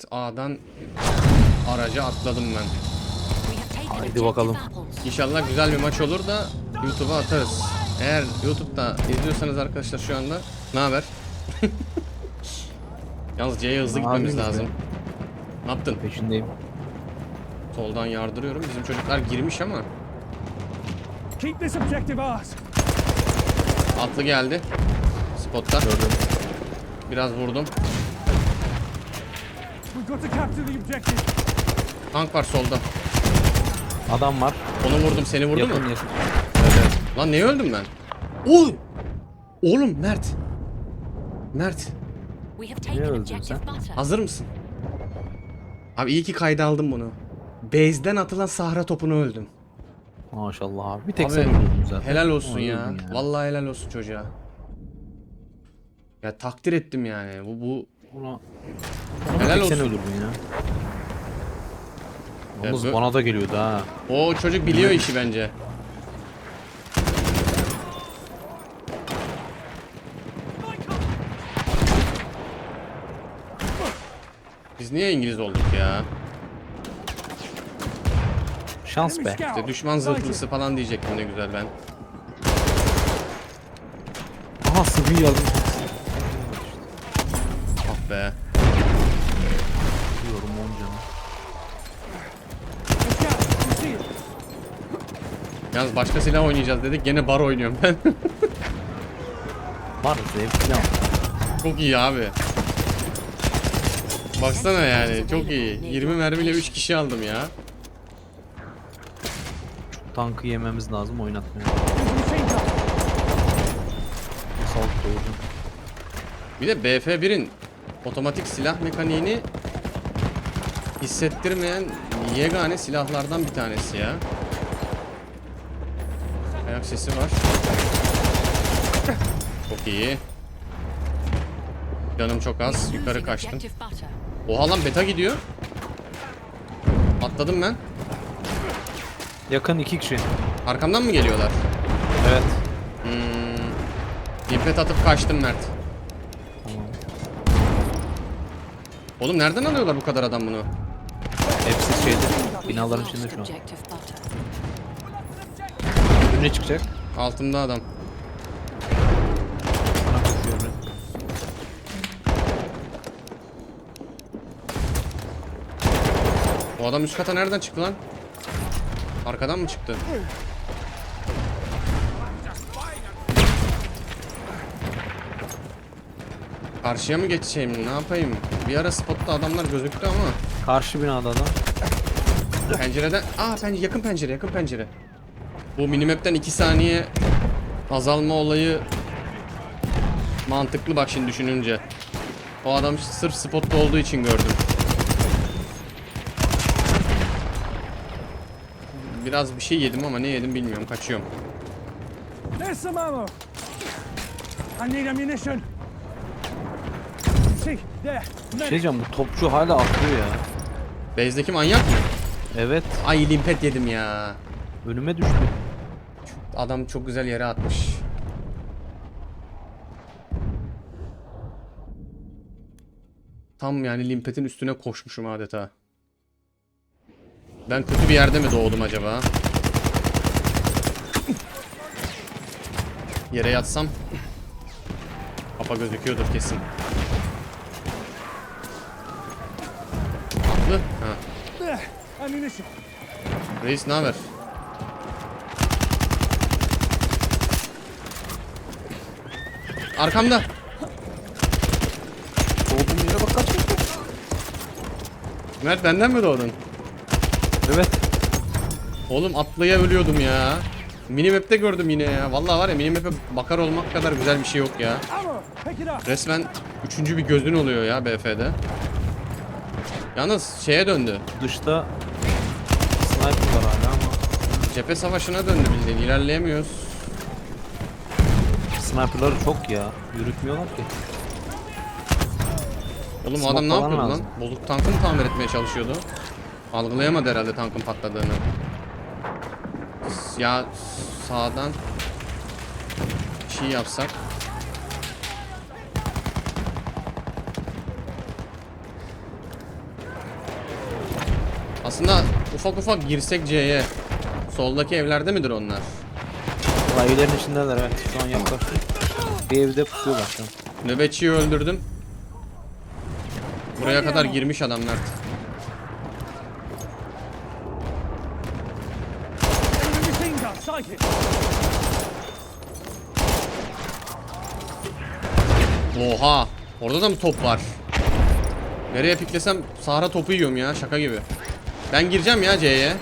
Evet A'dan araca atladım ben. Haydi bakalım. İnşallah güzel bir maç olur da YouTube'a atarız. Eğer YouTube'da izliyorsanız arkadaşlar şu anda ne haber? Yalnız C'ye hızlı gitmemiz lazım. Ne yaptın? Peşindeyim. Soldan yardırıyorum. Bizim çocuklar girmiş ama Keep this objective ours. atlı geldi. Spotta. Gördüm. Biraz vurdum. Tank var solda. Adam var. Onu vurdum. Seni vurdu yakın mu? yakın. Lan neye öldüm ben? Oy! Oğlum Mert. Mert. Niye öldün sen? Hazır mısın? Abi iyi ki kayda aldım bunu. Base'den atılan sahra topunu öldüm. Maşallah abi. Bir tek Abi, sen zaten. Helal olsun ya. öldün Vallahi helal olsun çocuğa. Ya takdir ettim yani. Bu bu Ona... Helal Helal tek olsun. sen öldürdün ya. Yalnız bö- bana da geliyordu ha. o çocuk biliyor işi bence. Biz niye İngiliz olduk ya? Şans be. İşte düşman zırhlısı falan diyecektim ne güzel ben. Aha sıvı yardım. Ah be. Diyorum on canım. Let's go. You see it. Yalnız başka silah oynayacağız dedik. Gene bar oynuyorum ben. Var zevkli ama. çok iyi abi. Baksana yani çok iyi. 20 mermiyle 3 kişi aldım ya. Tankı yememiz lazım oynatmaya. Salt doğru. Bir de BF1'in otomatik silah mekaniğini hissettirmeyen yegane silahlardan bir tanesi ya. Ayak sesi var. Çok iyi. Canım çok az. Yukarı kaçtım. Oha lan beta gidiyor. Atladım ben. Yakın iki kişi. Arkamdan mı geliyorlar? Evet. Hmm. İmpet atıp kaçtım Mert. Tamam. Oğlum nereden alıyorlar bu kadar adam bunu? Hepsi şeyde. Binaların içinde şu an. Ne çıkacak? Altımda adam. Ben. O adam üst kata nereden çıktı lan? Arkadan mı çıktı? Karşıya mı geçeyim? Ne yapayım? Bir ara spotta adamlar gözüktü ama Karşı binada adam. pencereden... Aa pencere, yakın pencere, yakın pencere. Bu minimap'ten 2 saniye azalma olayı mantıklı bak şimdi düşününce. O adam sırf spotta olduğu için gördüm. Biraz bir şey yedim ama ne yedim bilmiyorum. Kaçıyorum. There's some ammo. I need ammunition. See, there. Şey diyeceğim bu topçu hala atlıyor ya. Base'deki manyak mı? Evet. Ay limpet yedim ya. Önüme düştü. Adam çok güzel yere atmış. Tam yani limpetin üstüne koşmuşum adeta. Ben kötü bir yerde mi doğdum acaba? Yere yatsam kafa gözüküyordur kesin. Atlı. Ha. Ammunition. Reis ne haber? Arkamda. Doğduğum yere bak kaç. Mert benden mi doğdun? Evet. Oğlum atlaya ölüyordum ya. Minimap'te gördüm yine ya. Vallahi var ya minimap'e bakar olmak kadar güzel bir şey yok ya. Resmen üçüncü bir gözün oluyor ya BF'de. Yalnız şeye döndü. Dışta sniper var hala ama Cephe savaşına döndü bildiğin. İlerleyemiyoruz. Sniperları çok ya. Yürütmüyorlar ki. Oğlum o adam ne Smoke falan yapıyordu lan? lazım. Bozuk tankı mı tamir etmeye çalışıyordu? Algılayamadı herhalde tankın patladığını. Ya sağdan şey yapsak. Aslında ufak ufak girsek C'ye. Soldaki evlerde midir onlar? Valla evlerin içindeler evet. Şu an yaklaştım. Bir evde tutuyorlar şu an. Nöbetçiyi öldürdüm. Buraya kadar girmiş adam Mert. Oha! Orada da mı top var? Nereye piklesem Sahara topu yiyorum ya şaka gibi. Ben gireceğim ya C'ye.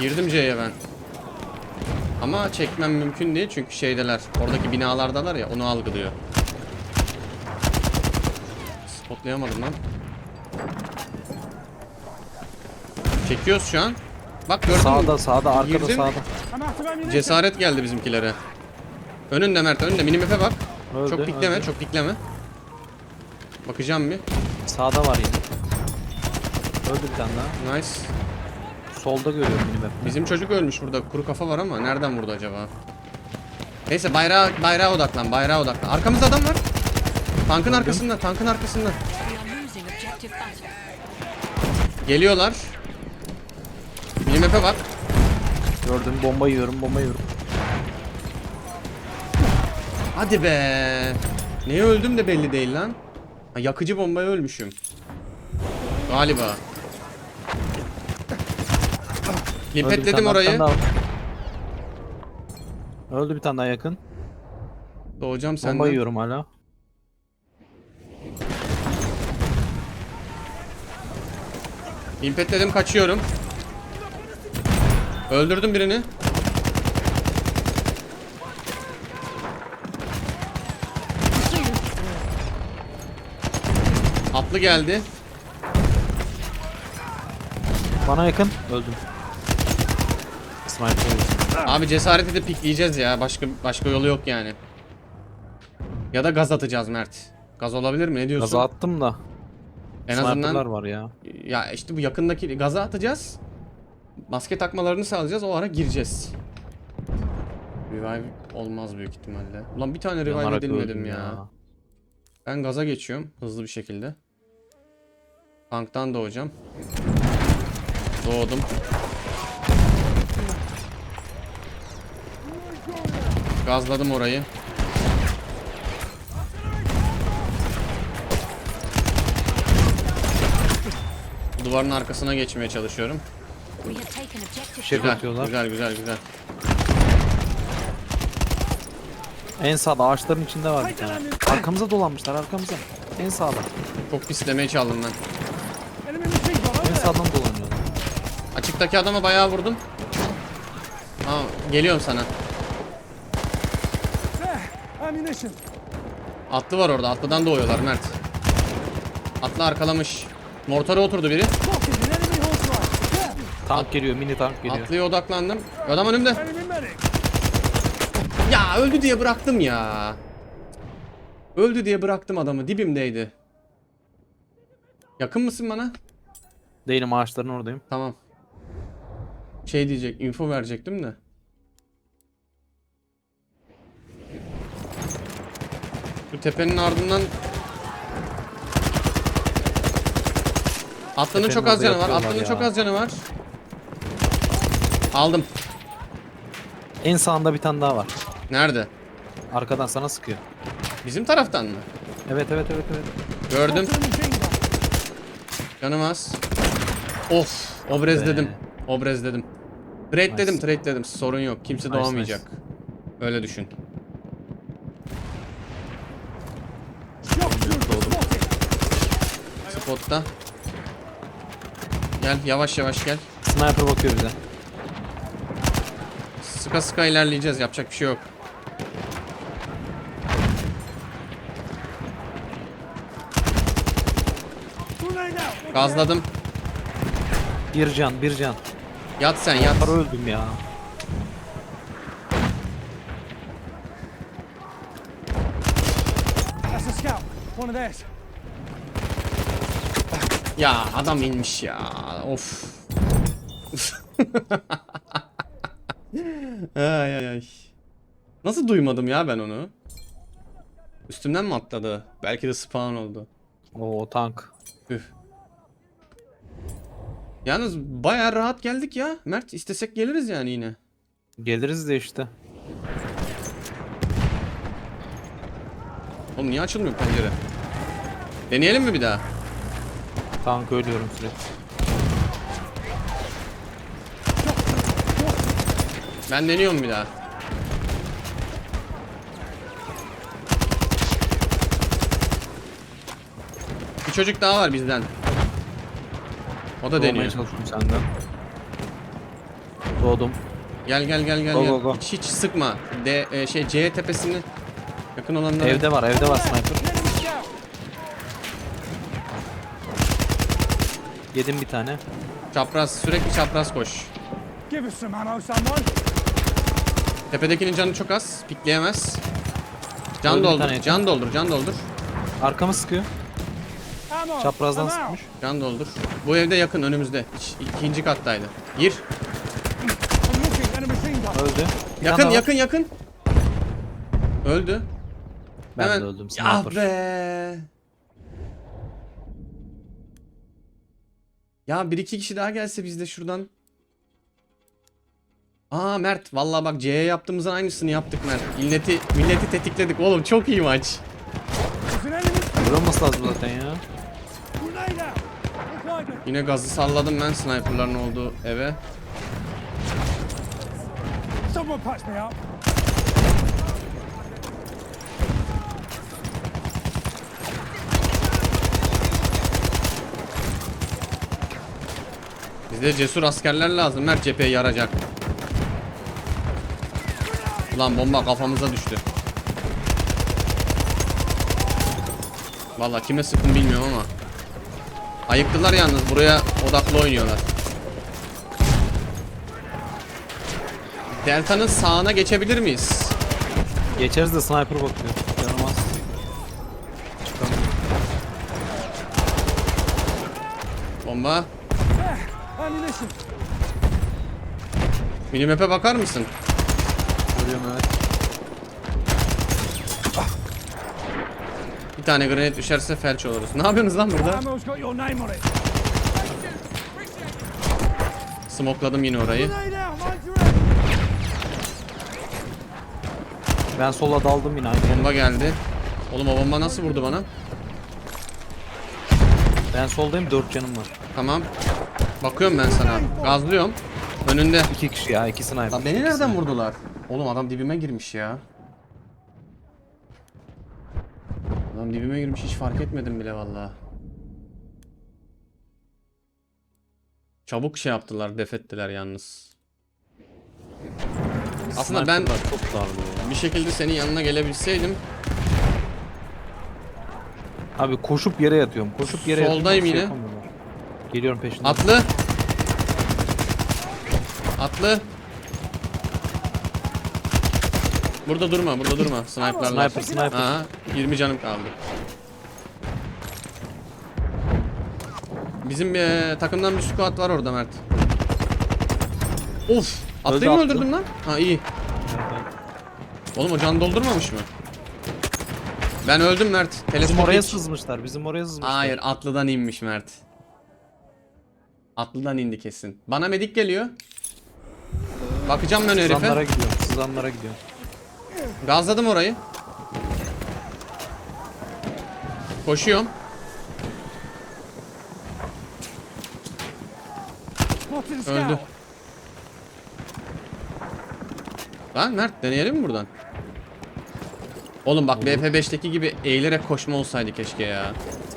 Girdim C'ye ben. Ama çekmem mümkün değil çünkü şeydeler. Oradaki binalardalar ya onu algılıyor. Spotlayamadım lan. Çekiyoruz şu an. Bak gördün mü? Sağda sağda arkada Girdim. sağda. Cesaret geldi bizimkilere. Önünde Mert önünde minimap'e bak. Öldü, çok pikleme öldü. çok pikleme. Bakacağım bir. Sağda var yine. Öldü bir tane daha. Nice. Solda görüyorum minimap. Bizim çocuk ölmüş burada. Kuru kafa var ama nereden vurdu acaba? Neyse bayrağa, bayrağa odaklan bayrağa odaklan. Arkamızda adam var. Tankın arkasında tankın arkasında. Geliyorlar. Minimap'e bak. Gördüm bomba yiyorum bomba yiyorum. Hadi be. Neye öldüm de belli değil lan. Ha, yakıcı bombaya ölmüşüm. Galiba. Öldü bir Limpetledim tane daha, bir orayı. tane daha. Öldü bir tane daha yakın. Doğacağım Bomba senden. yiyorum hala. İmpetledim kaçıyorum. Öldürdüm birini. Atlı geldi. Bana yakın. Öldüm. Abi cesaret edip pikleyeceğiz ya. Başka başka yolu yok yani. Ya da gaz atacağız Mert. Gaz olabilir mi? Ne diyorsun? Gaza attım da. en azından var ya. ya işte bu yakındaki gaza atacağız. Maske takmalarını sağlayacağız. O ara gireceğiz. Revive olmaz büyük ihtimalle. Ulan bir tane revive Yanarak edilmedim öldüm ya. Ben gaza geçiyorum hızlı bir şekilde. Tanktan doğacağım. Doğdum. Gazladım orayı. Duvarın arkasına geçmeye çalışıyorum. Şey Güzel, atıyorlar. güzel, güzel, güzel. En sağda ağaçların içinde var bir tane. Arkamıza dolanmışlar arkamıza. En sağda. Çok pislemeye çaldım ben. En sağdan dolanıyorlar. Açıktaki adama bayağı vurdum. Tamam, geliyorum sana. Atlı var orada. Atlıdan doğuyorlar Mert. Atlı arkalamış. Mortara oturdu biri. Tank geliyor mini tank geliyor. Atlıya odaklandım. Adam önümde. Ya öldü diye bıraktım ya. Öldü diye bıraktım adamı. Dibimdeydi. Yakın mısın bana? Değilim ağaçların oradayım. Tamam. Şey diyecek, info verecektim de. Şu tepenin ardından Atlının Tepenin çok az canı var. Atlının ya. çok az canı var. Aldım. En sağında bir tane daha var. Nerede? Arkadan sana sıkıyor. Bizim taraftan mı? Evet evet evet evet. Gördüm. Gun. Canım az. Of. Obrez be. dedim. Obrez dedim. Trade Nice. dedim, trade dedim. Sorun yok. Kimse Nice, doğamayacak. Öyle düşün. Spotta. Gel yavaş yavaş gel. Sniper bakıyor bize. Sıka sıka ilerleyeceğiz. Yapacak bir şey yok. Gazladım. Bir can bir can. Yat sen yat. Para öldüm ya. That's a scout. One of theirs. Ya adam inmiş ya. Of. ay ay ay. Nasıl duymadım ya ben onu? Üstümden mi atladı? Belki de spawn oldu. Oo tank. Üf. Yalnız bayağı rahat geldik ya. Mert istesek geliriz yani yine. Geliriz de işte. Oğlum niye açılmıyor pencere? Deneyelim mi bir daha? Tank ölüyorum sürekli. Ben deniyorum bir daha. Bir çocuk daha var bizden. O da Doğmaya deniyor. çalışıyorum senden. Doğdum. Gel gel gel gel Go, gel. go, go. Hiç, hiç sıkma. D e, şey C tepesini yakın olanlara. Evde var evde var sniper. Enemy scout. Yedim bir tane. Çapraz sürekli çapraz koş. Give us some ammo, someone. Tepedekinin canı çok az. Pikleyemez. Can Öldü bir doldur. tane. Can doldur. Can doldur. Arkamı sıkıyor. Ammo. Çaprazdan I'm out. sıkmış. Can doldur. Bu evde yakın önümüzde. İç- ikinci kattaydı. Gir. I'm looking at a machine gun. Öldü. Bir Yakın tane daha var. yakın yakın. Öldü. Ben Hemen- de öldüm sniper. be. Ya bir iki kişi daha gelse biz de şuradan. Aa Mert vallahi bak C'ye yaptığımızın aynısını yaptık Mert. Milleti milleti tetikledik oğlum çok iyi maç. Olması lazım zaten ya. Yine gazı salladım ben sniperların olduğu eve. Bize cesur askerler lazım. Mert cepheye yaracak. Ulan bomba kafamıza düştü. Vallahi kime sıktım bilmiyorum ama. Ayıktılar yalnız buraya odaklı oynuyorlar. Delta'nın sağına geçebilir miyiz? Geçeriz de sniper bakıyor. Canım az. Çıkamıyorum. Bomba. There. Ammunition. Minimap'e bakar mısın? Görüyorum evet. Bir tane granit düşerse felç oluruz. Ne yapıyorsunuz lan burada? Smokladım yine orayı. Ben sola daldım yine aynı. Bomba geldi. Oğlum o bomba nasıl vurdu bana? Ben soldayım 4 canım var. Tamam. Bakıyorum ben sana. Gazlıyorum. Önünde. 2 kişi ya 2 sniper. Lan beni İki nereden vurdular? Oğlum adam dibime girmiş ya. Adam dibime girmiş hiç fark etmedim bile vallahi. Çabuk şey yaptılar, defettiler yalnız. Aslında ben bir şekilde senin yanına gelebilseydim Abi koşup yere yatıyorum. Koşup yere yatıyorum. Soldayım hiçbir şey yine. yapamıyorlar. Geliyorum peşinden. atlı. Atlı. Burada durma, burada durma. Sniper'lar. Sniper, sniper. Aha, 20 canım kaldı. Bizim bir takımdan bir squad var orada Mert. Of! Atlıyı mı attı. öldürdün lan? Ha iyi. Oğlum o can doldurmamış mı? Ben öldüm Mert. Bizim Teleskop oraya hiç- sızmışlar. Bizim oraya sızmışlar. Hayır atlıdan inmiş Mert. Atlıdan indi kesin. Bana medik geliyor. Bakacağım ben Sızanlara herife. gidiyorum. Sızanlara gidiyorum. Gazladım orayı. Koşuyorum. Öldü. Lan Mert deneyelim mi buradan? Oğlum bak BP5'teki gibi eğilerek koşma olsaydı keşke ya.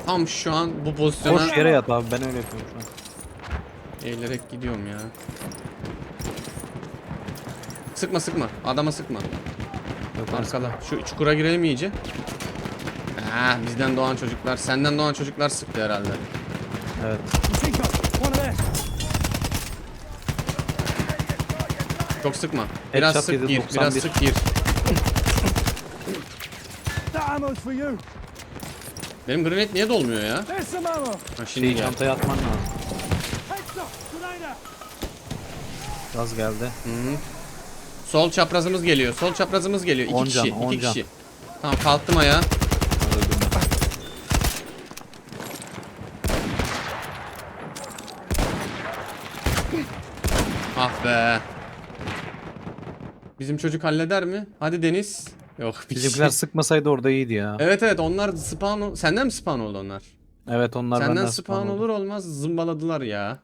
Tam şu an bu pozisyona Koş yere yat abi. Ben öyle yapıyorum şu an. eğilerek gidiyorum ya. Sıkma sıkma. Adama sıkma. Yok Arkada. Şu çukura girelim iyice. Ah, bizden doğan çocuklar, senden doğan çocuklar sıktı herhalde. Evet. Çok sıkma. Biraz Headshot sık yedi, gir, biraz 91. sık gir. Benim granate niye dolmuyor ya? Ha şimdi Şeyi gel. çantaya atman lazım. Gaz geldi. Hı -hı. Sol çaprazımız geliyor. Sol çaprazımız geliyor. İki On kişi. can, iki on can. kişi. Tamam kalktım ayağa. Ah be. Bizim çocuk halleder mi? Hadi Deniz. Yok bir Bizimkiler kişi. sıkmasaydı orada iyiydi ya. Evet evet onlar spawn Senden mi spawn oldu onlar? Evet onlar Senden benden spawn olur olmaz zımbaladılar ya.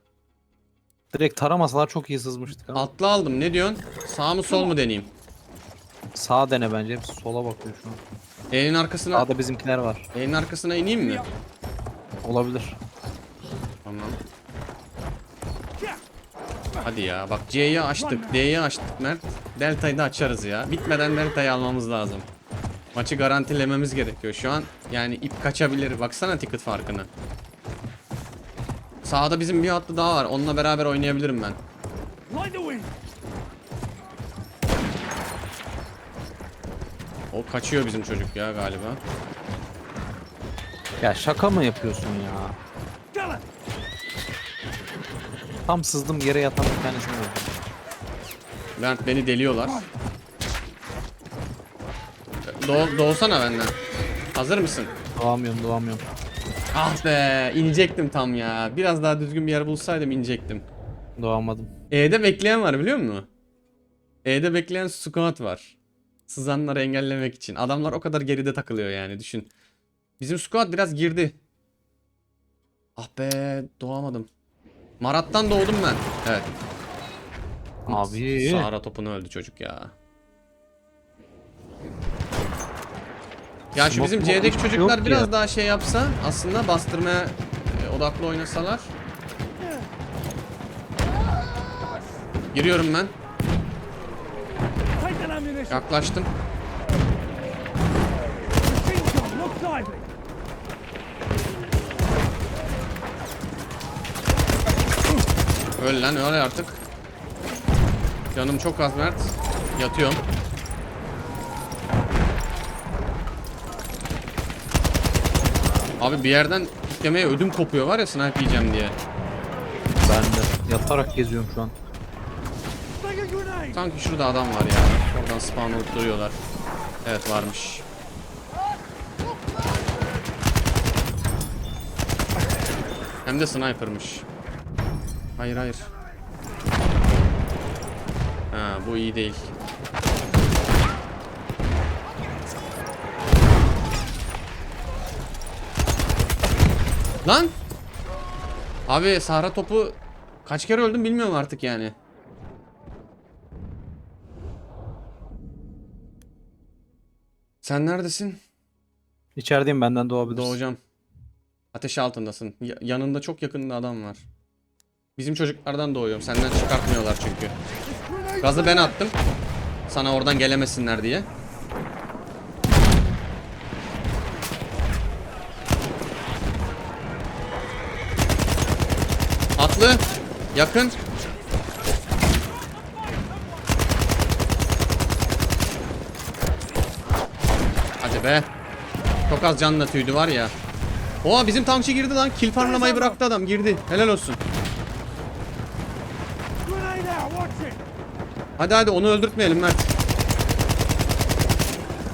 Direkt taramasalar çok iyi sızmıştık ama. Atlı aldım ne diyorsun? Sağ mı sol mu deneyeyim? Sağ dene bence. Hepsi sola bakıyor şu an. E'nin arkasına Sağda bizimkiler var. E'nin arkasına ineyim mi? Olabilir. Tamam. Hadi ya bak C'yi açtık D'yi açtık Mert Delta'yı da açarız ya Bitmeden Delta'yı almamız lazım Maçı garantilememiz gerekiyor şu an Yani ip kaçabilir baksana ticket farkını Sağda bizim bir hatlı daha var onunla beraber oynayabilirim ben. O kaçıyor bizim çocuk ya galiba Ya şaka mı yapıyorsun ya? Tam sızdım yere yatan bir tanesini öldürdüm. Mert beni deliyorlar Doğ, doğsana benden Hazır mısın? Doğamıyorum doğamıyorum. Ah be inecektim tam ya Biraz daha düzgün bir yer bulsaydım inecektim Doğamadım. E'de bekleyen var biliyor musun? E'de bekleyen squad var. Sızanları engellemek için. Adamlar o kadar geride takılıyor yani düşün. Bizim squad biraz girdi. Ah be doğamadım. Marat'tan doğdum ben. Evet. Abi. Sahara topunu öldü çocuk ya. Ya şu bizim C'deki çocuklar biraz ya. daha şey yapsa aslında bastırmaya e, odaklı oynasalar. Giriyorum ben. Yaklaştım. Öl lan öl artık. Canım çok az Mert. Yatıyorum. Abi bir yerden kitlemeye ödüm kopuyor var ya snipe yiyeceğim diye. Ben de yatarak geziyorum şu an. Sanki şurada adam var ya. Oradan spawn olup duruyorlar. Evet varmış. Hem de sniper'mış. Hayır hayır. Ha bu iyi değil. Lan! Abi Sahra topu kaç kere öldüm bilmiyorum artık yani. Sen neredesin? İçerideyim benden doğabilirsin. Doğacağım. Ateş altındasın. Ya- yanında çok yakında adam var. Bizim çocuklardan doğuyorum. Senden çıkartmıyorlar çünkü. Gazı ben attım. Sana oradan gelemesinler diye. Atlı. Yakın. Hadi be. Çok az canla tüydü var ya. Oha bizim tankçı girdi lan. Kill farmlamayı bıraktı adam. Girdi. Helal olsun. Hadi hadi onu öldürtmeyelim Mert.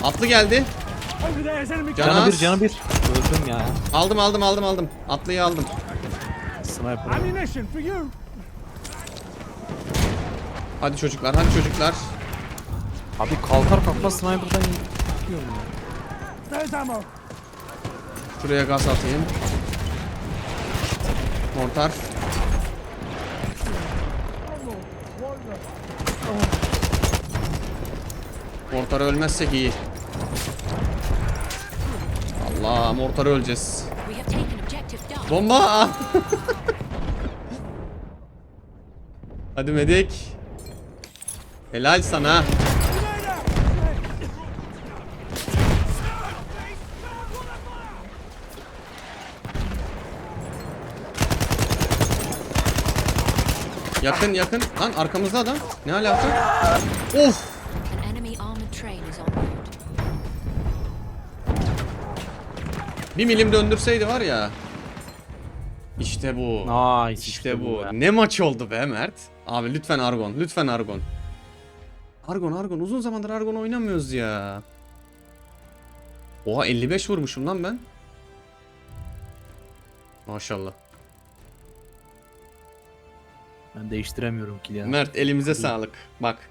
Atlı geldi. Canı bir canı bir. Öldüm ya. Aldım aldım aldım aldım. Atlıyı aldım. Sniper. Hadi çocuklar hadi çocuklar. Abi kalkar kalkmaz sniper'dan yiyorum ya. Şuraya gaz atayım. Mortar. Mortar ölmezsek iyi. Allah mortar öleceğiz. Bomba! Hadi medik. Helal sana. Yakın yakın. Lan arkamızda adam. Ne alaka? Of! Bir milim döndürseydi var ya. İşte bu. Nice. İşte bu. ya. Ne maç oldu be Mert? Abi lütfen Argon. Lütfen Argon. Argon Argon uzun zamandır Argon oynamıyoruz ya. Oha 55 vurmuşum lan ben. Maşallah. Ben değiştiremiyorum ki ya. Mert elimize sağlık. Bak.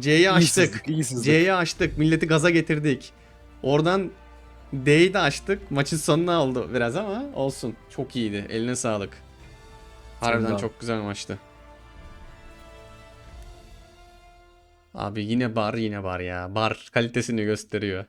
C'yi açtık. C'yi açtık. Milleti gaza getirdik. Oradan D'yi de açtık. Maçın sonuna oldu biraz ama olsun. Çok iyiydi. Eline sağlık. Harbiden çok güzel maçtı. Abi yine bar yine bar ya. Bar kalitesini gösteriyor.